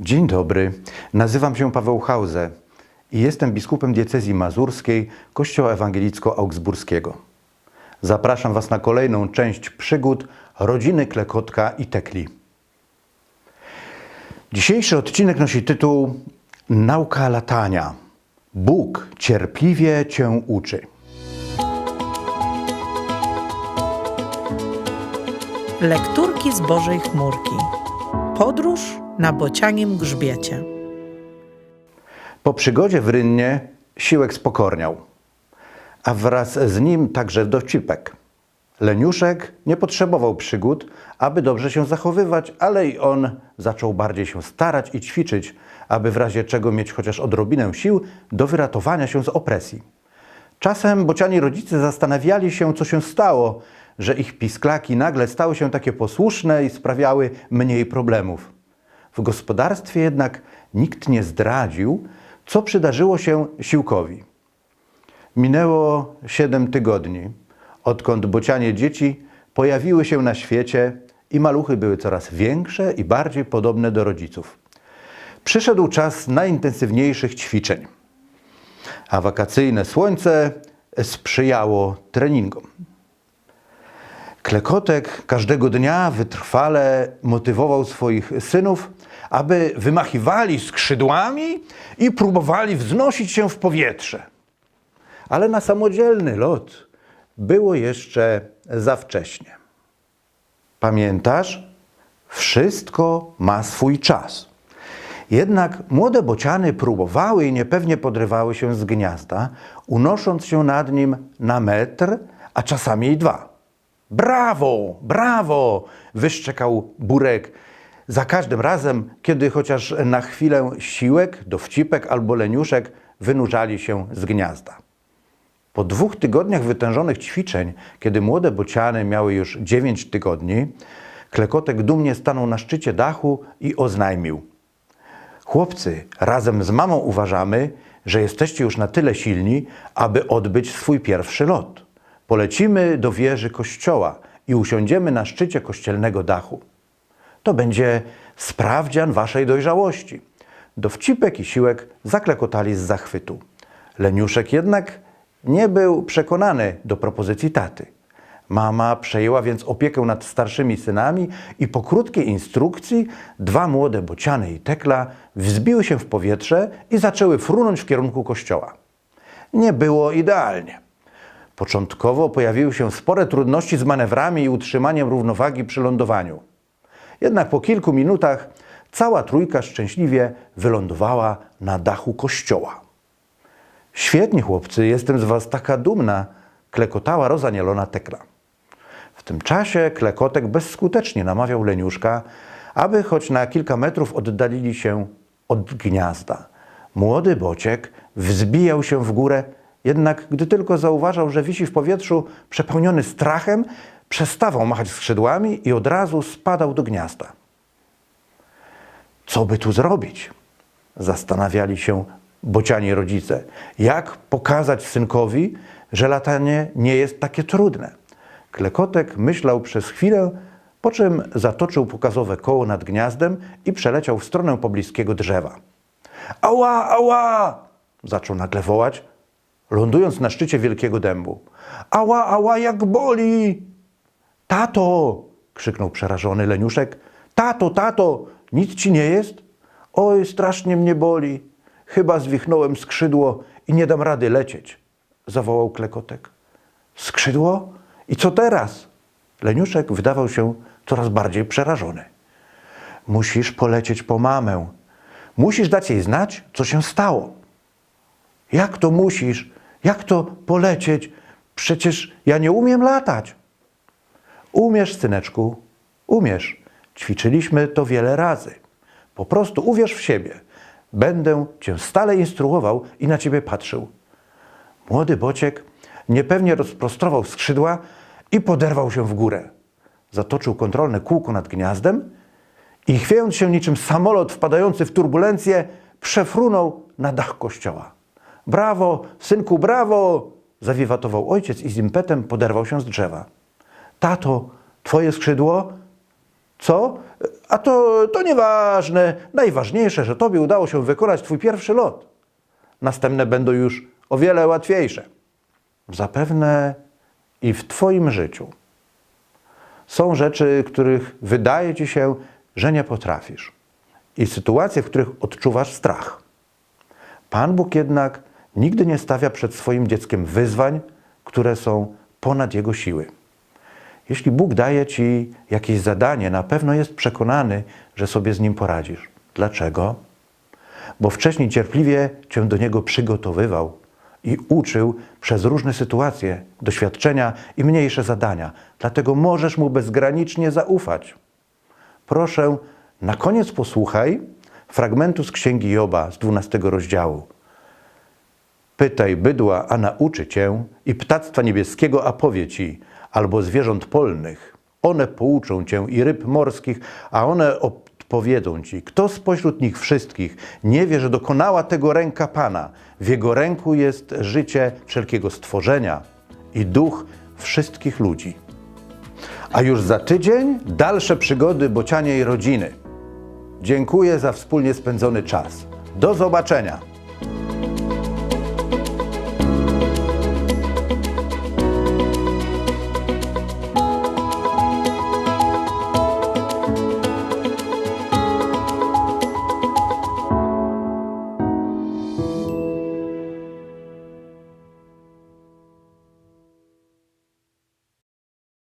Dzień dobry, nazywam się Paweł Hauze i jestem biskupem diecezji mazurskiej Kościoła Ewangelicko-Augsburskiego. Zapraszam Was na kolejną część przygód rodziny Klekotka i Tekli. Dzisiejszy odcinek nosi tytuł Nauka latania. Bóg cierpliwie Cię uczy. Lekturki z Bożej Chmurki. Podróż na bocianim grzbiecie. Po przygodzie w Rynnie Siłek spokorniał, a wraz z nim także dowcipek. Leniuszek nie potrzebował przygód, aby dobrze się zachowywać, ale i on zaczął bardziej się starać i ćwiczyć, aby w razie czego mieć chociaż odrobinę sił do wyratowania się z opresji. Czasem bociani rodzice zastanawiali się, co się stało, że ich pisklaki nagle stały się takie posłuszne i sprawiały mniej problemów. W gospodarstwie jednak nikt nie zdradził, co przydarzyło się Siłkowi. Minęło siedem tygodni, odkąd bocianie dzieci pojawiły się na świecie i maluchy były coraz większe i bardziej podobne do rodziców. Przyszedł czas najintensywniejszych ćwiczeń, a wakacyjne słońce sprzyjało treningom. Klekotek każdego dnia wytrwale motywował swoich synów, aby wymachiwali skrzydłami i próbowali wznosić się w powietrze. Ale na samodzielny lot było jeszcze za wcześnie. Pamiętasz? Wszystko ma swój czas. Jednak młode bociany próbowały i niepewnie podrywały się z gniazda, unosząc się nad nim na metr, a czasami i dwa. Brawo, brawo! wyszczekał Burek. Za każdym razem, kiedy chociaż na chwilę siłek, dowcipek albo leniuszek wynurzali się z gniazda. Po dwóch tygodniach wytężonych ćwiczeń, kiedy młode bociany miały już dziewięć tygodni, Klekotek dumnie stanął na szczycie dachu i oznajmił: Chłopcy, razem z mamą uważamy, że jesteście już na tyle silni, aby odbyć swój pierwszy lot. Polecimy do wieży kościoła i usiądziemy na szczycie kościelnego dachu. To będzie sprawdzian waszej dojrzałości. Dowcipek i siłek zaklekotali z zachwytu. Leniuszek jednak nie był przekonany do propozycji taty. Mama przejęła więc opiekę nad starszymi synami i po krótkiej instrukcji dwa młode bociany i tekla wzbiły się w powietrze i zaczęły frunąć w kierunku kościoła. Nie było idealnie. Początkowo pojawiły się spore trudności z manewrami i utrzymaniem równowagi przy lądowaniu. Jednak po kilku minutach cała trójka szczęśliwie wylądowała na dachu kościoła. Świetnie, chłopcy, jestem z was taka dumna, klekotała rozanielona tekla. W tym czasie klekotek bezskutecznie namawiał leniuszka, aby choć na kilka metrów oddalili się od gniazda. Młody bociek wzbijał się w górę, jednak gdy tylko zauważał, że wisi w powietrzu przepełniony strachem, przestawał machać skrzydłami i od razu spadał do gniazda. Co by tu zrobić? Zastanawiali się bociani rodzice. Jak pokazać synkowi, że latanie nie jest takie trudne? Klekotek myślał przez chwilę, po czym zatoczył pokazowe koło nad gniazdem i przeleciał w stronę pobliskiego drzewa. Ała, ała! Zaczął nagle wołać, lądując na szczycie wielkiego dębu. Ała, ała, jak boli! Tato! krzyknął przerażony leniuszek. Tato, tato, nic ci nie jest? Oj, strasznie mnie boli. Chyba zwichnąłem skrzydło i nie dam rady lecieć, zawołał klekotek. Skrzydło? I co teraz? Leniuszek wydawał się coraz bardziej przerażony. Musisz polecieć po mamę. Musisz dać jej znać, co się stało. Jak to musisz? Jak to polecieć? Przecież ja nie umiem latać. Umiesz, syneczku, umiesz. Ćwiczyliśmy to wiele razy. Po prostu uwierz w siebie. Będę cię stale instruował i na ciebie patrzył. Młody bociek niepewnie rozprostrował skrzydła i poderwał się w górę. Zatoczył kontrolne kółko nad gniazdem i chwiejąc się niczym samolot wpadający w turbulencję, przefrunął na dach kościoła. Brawo, synku, brawo! Zawiwatował ojciec i z impetem poderwał się z drzewa. Tato, twoje skrzydło? Co? A to, to nieważne. Najważniejsze, że tobie udało się wykonać twój pierwszy lot. Następne będą już o wiele łatwiejsze. Zapewne i w twoim życiu są rzeczy, których wydaje ci się, że nie potrafisz. I sytuacje, w których odczuwasz strach. Pan Bóg jednak nigdy nie stawia przed swoim dzieckiem wyzwań, które są ponad jego siły. Jeśli Bóg daje ci jakieś zadanie, na pewno jest przekonany, że sobie z nim poradzisz. Dlaczego? Bo wcześniej cierpliwie cię do niego przygotowywał i uczył przez różne sytuacje, doświadczenia i mniejsze zadania. Dlatego możesz mu bezgranicznie zaufać. Proszę, na koniec posłuchaj fragmentu z Księgi Joba z 12 rozdziału. Pytaj bydła, a nauczy cię, i ptactwa niebieskiego, a powie ci, albo zwierząt polnych. One pouczą cię i ryb morskich, a one odpowiedzą ci. Kto spośród nich wszystkich nie wie, że dokonała tego ręka Pana? W jego ręku jest życie wszelkiego stworzenia i duch wszystkich ludzi. A już za tydzień dalsze przygody bocianiej rodziny. Dziękuję za wspólnie spędzony czas. Do zobaczenia!